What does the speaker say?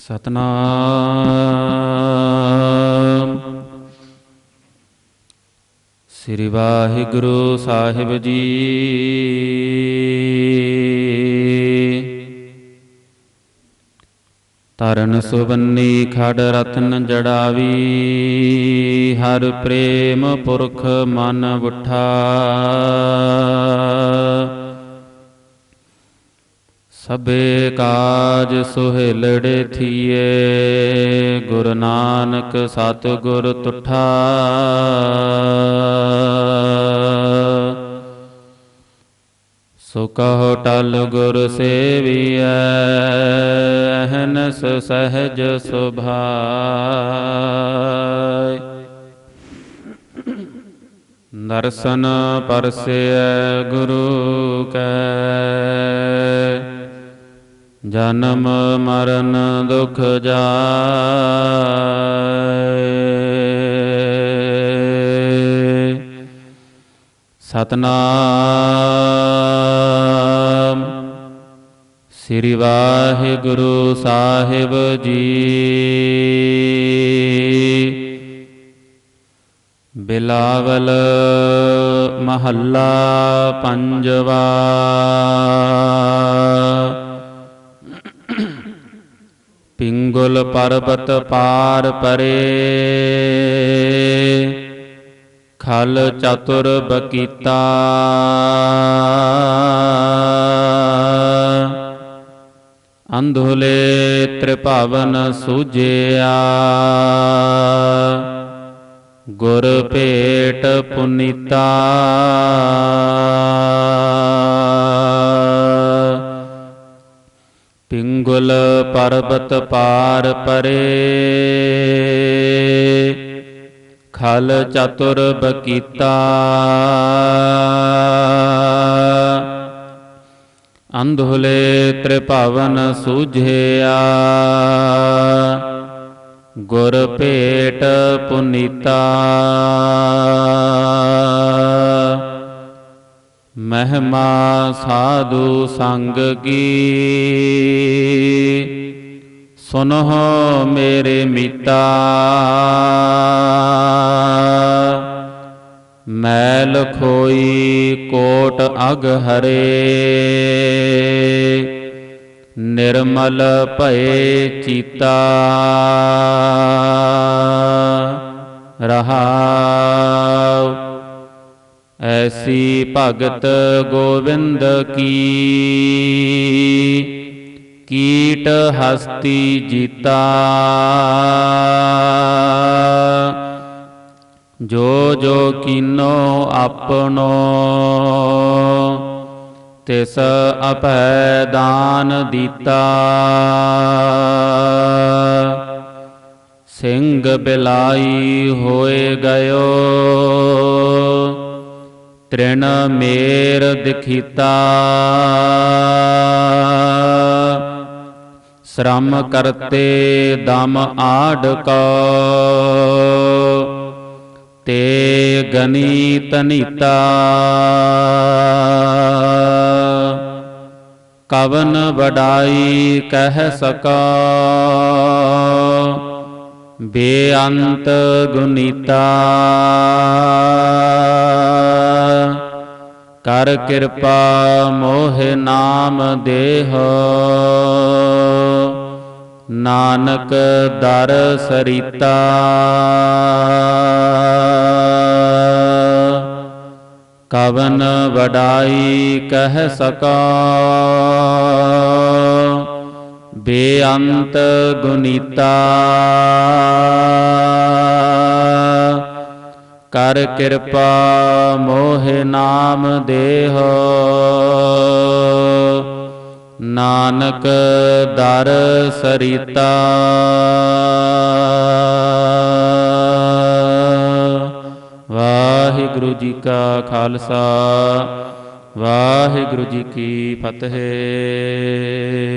ਸਤਨਾਮ। ਸ੍ਰੀ ਵਾਹਿਗੁਰੂ ਸਾਹਿਬ ਜੀ। ਤਰਨ ਸੁਬੰਨੀ ਖੜ ਰਤਨ ਜੜਾਵੀ। ਹਰ ਪ੍ਰੇਮ ਪੁਰਖ ਮਨ ਉਠਾ। ਸਭੇ ਕਾਜ ਸੁਹੇਲੜੇ ਥੀਏ। ਗੁਰੂ ਨਾਨਕ ਸਤ ਗੁਰ ਤੁਠਾ। ਸੋ ਕਹੋ ਟਲ ਗੁਰ ਸੇਵੀਐ, ਅਹਨਸ ਸਹਜ ਸੁਭਾਇ। ਦਰਸ਼ਨ ਪਰਸੈ ਗੁਰੂ ਕੈ। ਜਨਮ ਮਰਨ ਦੁਖ ਜਾਏ। ਸਤਨਾਮ। ਸ੍ਰੀ ਵਾਹਿਗੁਰੂ ਸਾਹਿਬ ਜੀ। ਬਿਲਾਵਲ ਮਹੱਲਾ ਪੰਜਵਾ। ਪਿੰਗੁਲ ਪਰਬਤ ਪਾਰ ਪਰੇ। ਖਲ ਚਤੁਰ ਬਕੀਤਾ। ਅੰਧੁਲੇ ਤ੍ਰਿਭਵਨ ਸੂਜਿਆ। ਗੁਰ ਭੇਟ ਪੁਨੀਤਾ। ਪਿੰਗੁਲ ਪਰਬਤ ਪਾਰ ਪਰੇ। ਖਲ ਚਤੁਰ ਬਕੀਤਾ। ਅੰਧੁਲੇ ਤ੍ਰਿਭਵਨ ਸੂਝਿਆ। ਗੁਰ ਭੇਟ ਪੁਨੀਤਾ। ਮਹਿਮਾ ਸਾਧੂ ਸੰਗ ਕੀ। ਸੁਨਹੁ ਮੇਰੇ ਮੀਤਾ ਮੈਲ ਖੋਈ ਕੋਟ ਅਗ ਹਰੇ। ਨਿਰਮਲ ਭਏ ਚੀਤਾ। ਰਹਾਉ ਐਸੀ ਭਗਤ ਗੋਵਿੰਦ ਕੀ? ਕੀਟ ਹਸਤੀ ਜੀਤਾ। ਜੋ ਜੋ ਕੀਨੋ ਆਪਣੋ, ਤਿਸ ਅਪੈ ਦਾਨ ਦੀਤਾ। ਸਿੰਘ ਬਿਲਾਈ ਹੋਏ ਗਇਓ। ਤ੍ਰਿਣ ਮੇਰ ਦਿਖੀਤਾ। ਸ਼ਰਮ ਕਰਤੇ ਦਮ ਆੜ ਕੋ ਤੇ ਗਨੀ ਤਨੀਤਾ। ਕਵਨ ਵਡਾਈ ਕਹਿ ਸਕਾ। ਬੇਅੰਤ ਗੁਨੀਤਾ। ਕਰ ਕਿਰਪਾ ਮੋਹ ਨਾਮ ਦੇਹ। ਨਾਨਕ ਦਰ ਸਰੀਤਾ। ਕਵਨ ਵਡਾਈ ਕਹਿ ਸਕਾ। ਬੇਅੰਤ ਗੁਨੀਤਾ। ਕਰ ਕਿਰਪਾ ਮੋਹ ਨਾਮ ਦੇਹ। ਨਾਨਕ ਦਰ ਸਰੀਤਾ। ਵਾਹਿਗੁਰੂ ਜੀ ਕਾ ਖਾਲਸਾ। ਵਾਹਿਗੁਰੂ ਜੀ ਕੀ ਫਤਿਹ।